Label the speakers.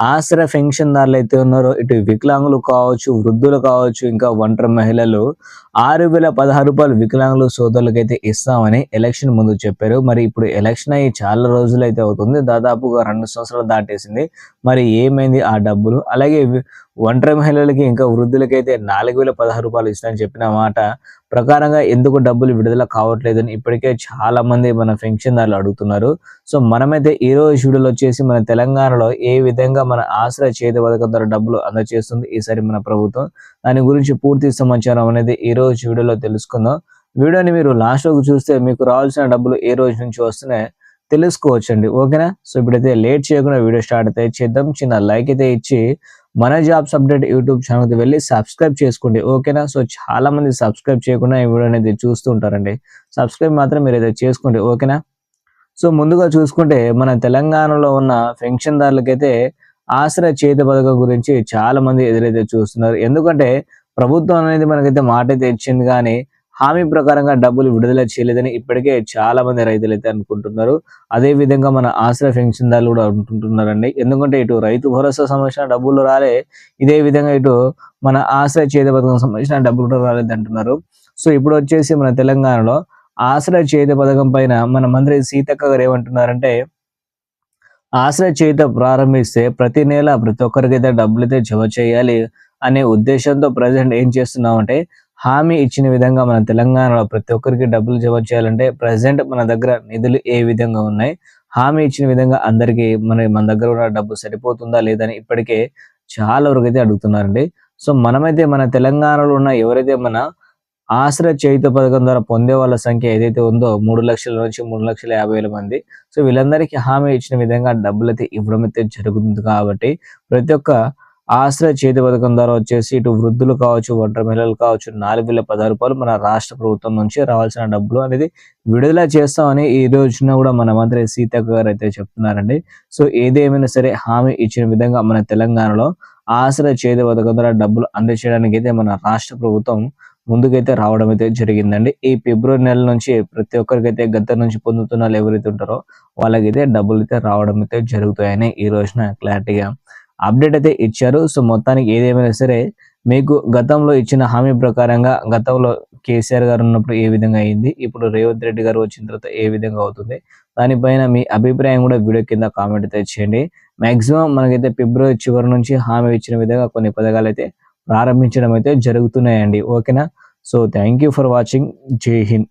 Speaker 1: ఆశ్రయ పెన్షన్దారులు అయితే ఉన్నారో ఇటు వికలాంగులు కావచ్చు వృద్ధులు కావచ్చు ఇంకా ఒంటరి మహిళలు ఆరు వేల పదహారు రూపాయలు వికలాంగులు సోదరులకైతే ఇస్తామని ఎలక్షన్ ముందు చెప్పారు. మరి ఇప్పుడు ఎలక్షన్ అయ్యి చాలా రోజులు అయితే అవుతుంది. దాదాపుగా రెండు సంవత్సరాలు దాటేసింది. మరి ఏమైంది ఆ డబ్బులు? అలాగే ఒంటరి మహిళలకి ఇంకా వృద్ధులకైతే నాలుగు వేల పదహారు రూపాయలు ఇస్తామని చెప్పిన మాట ప్రకారంగా ఎందుకు డబ్బులు విడుదల కావట్లేదని ఇప్పటికే చాలా మంది మన పెన్షన్దారులు అడుగుతున్నారు. సో మనమైతే ఈ రోజు వీడియోలో వచ్చేసి మన తెలంగాణలో ఏ విధంగా మన ఆశ్రయ చేతి పథకం ద్వారా డబ్బులు అందజేస్తుంది ఈసారి మన ప్రభుత్వం. దాని గురించి పూర్తి సమాచారం అనేది ఈ రోజు వీడియోలో తెలుసుకుందాం. వీడియోని మీరు లాస్ట్ వరకు చూస్తే మీకు రావాల్సిన డబ్బులు ఏ రోజు నుంచి వస్తున్నాయి తెలుసుకోవచ్చండి. ఓకేనా? సో ఇప్పుడైతే లేట్ చేయకుండా వీడియో స్టార్ట్ అయితే చేద్దాం. చిన్న లైక్ అయితే ఇచ్చి మన జాబ్స్ అప్డేట్ యూట్యూబ్ ఛానల్కి వెళ్ళి సబ్స్క్రైబ్ చేసుకోండి. ఓకేనా? సో చాలా మంది సబ్స్క్రైబ్ చేయకుండా ఈ వీడియో అనేది చూస్తూ ఉంటారండి. సబ్స్క్రైబ్ మాత్రం మీరు అయితే చేసుకోండి. ఓకేనా? సో ముందుగా చూసుకుంటే మన తెలంగాణలో ఉన్న పెన్షన్దారులకైతే ఆశ్రయ చేతి పథకం గురించి చాలా మంది ఎదురైతే చూస్తున్నారు. ఎందుకంటే ప్రభుత్వం అనేది మనకైతే మాట అయితే ఇచ్చింది కానీ హామీ ప్రకారంగా డబ్బులు విడుదల చేయలేదని ఇప్పటికే చాలా మంది రైతులు అయితే అనుకుంటున్నారు. అదే విధంగా మన ఆశ్రయ పెన్షన్దారులు కూడా అనుకుంటున్నారండి. ఎందుకంటే ఇటు రైతు భరోసా సంబంధించిన డబ్బులు రాలే ఇదే విధంగా ఇటు మన ఆశ్రయ చేతి పథకం సంబంధించిన డబ్బులు కూడా రాలేదు అంటున్నారు సో ఇప్పుడు వచ్చేసి మన తెలంగాణలో ఆశ్రయ చేతి పథకం పైన మన మంత్రి సీతక్క గారు ఏమంటున్నారంటే ఆశ్రయ చేత ప్రారంభిస్తే ప్రతి నెల ప్రతి ఒక్కరికి అయితే డబ్బులు అయితే జమ చేయాలి అనే ఉద్దేశంతో ప్రజెంట్ ఏం చేస్తున్నామంటే హామీ ఇచ్చిన విధంగా మన తెలంగాణలో ప్రతి ఒక్కరికి డబ్బులు జమ చేయాలంటే ప్రజెంట్ మన దగ్గర నిధులు ఏ విధంగా ఉన్నాయి హామీ ఇచ్చిన విధంగా అందరికీ మన మన దగ్గర ఉన్న డబ్బు సరిపోతుందా లేదని ఇప్పటికే చాలా వరకు అయితే అడుగుతున్నారండి. సో మనమైతే మన తెలంగాణలో ఉన్న ఎవరైతే మన ఆశ్రయ చేయుత పథకం ద్వారా పొందే వాళ్ళ సంఖ్య ఏదైతే ఉందో మూడు లక్షల నుంచి మూడు లక్షల యాభై వేల మంది. సో వీళ్ళందరికీ హామీ ఇచ్చిన విధంగా డబ్బులు అయితే ఇవ్వడం అయితే జరుగుతుంది కాబట్టి ప్రతి ఒక్క ఆశ్రయ చేతి పథకం ద్వారా వచ్చేసి ఇటు వృద్ధులు కావచ్చు ఒంటరి మహిళలు కావచ్చు నాలుగు వేల పదహారు రూపాయలు మన రాష్ట్ర ప్రభుత్వం నుంచి రావాల్సిన డబ్బులు అనేది విడుదల చేస్తామని ఈ రోజున కూడా మన మంత్రి సీతక్క గారు అయితే చెప్తున్నారండి. సో ఏదేమైనా సరే హామీ ఇచ్చిన విధంగా మన తెలంగాణలో ఆశ్రయ చేతి పథకం ద్వారా డబ్బులు అందజేయడానికి అయితే మన రాష్ట్ర ప్రభుత్వం ముందుకైతే రావడం అయితే జరిగిందండి. ఈ ఫిబ్రవరి నెల నుంచి ప్రతి ఒక్కరికైతే గత నుంచి పొందుతున్న వాళ్ళు ఎవరైతే ఉంటారో వాళ్ళకైతే డబ్బులు అయితే రావడం అయితే జరుగుతాయని ఈ రోజున క్లారిటీగా అప్డేట్ అయితే ఇచ్చారు. సో మొత్తానికి ఏదేమైనా సరే మీకు గతంలో ఇచ్చిన హామీ ప్రకారంగా గతంలో కేసీఆర్ గారు ఉన్నప్పుడు ఏ విధంగా అయింది? ఇప్పుడు రేవంత్ రెడ్డి గారు వచ్చిన తర్వాత ఏ విధంగా అవుతుంది? దానిపైన మీ అభిప్రాయం కూడా వీడియో కింద కామెంట్ అయితే చేయండి. మాక్సిమం మనకైతే ఫిబ్రవరి చివరి నుంచి హామీ ఇచ్చిన విధంగా కొన్ని పథకాలు అయితే ప్రారంభించడం అయితే జరుగుతున్నాయండి. ఓకేనా? So thank you for watching జై హింద్.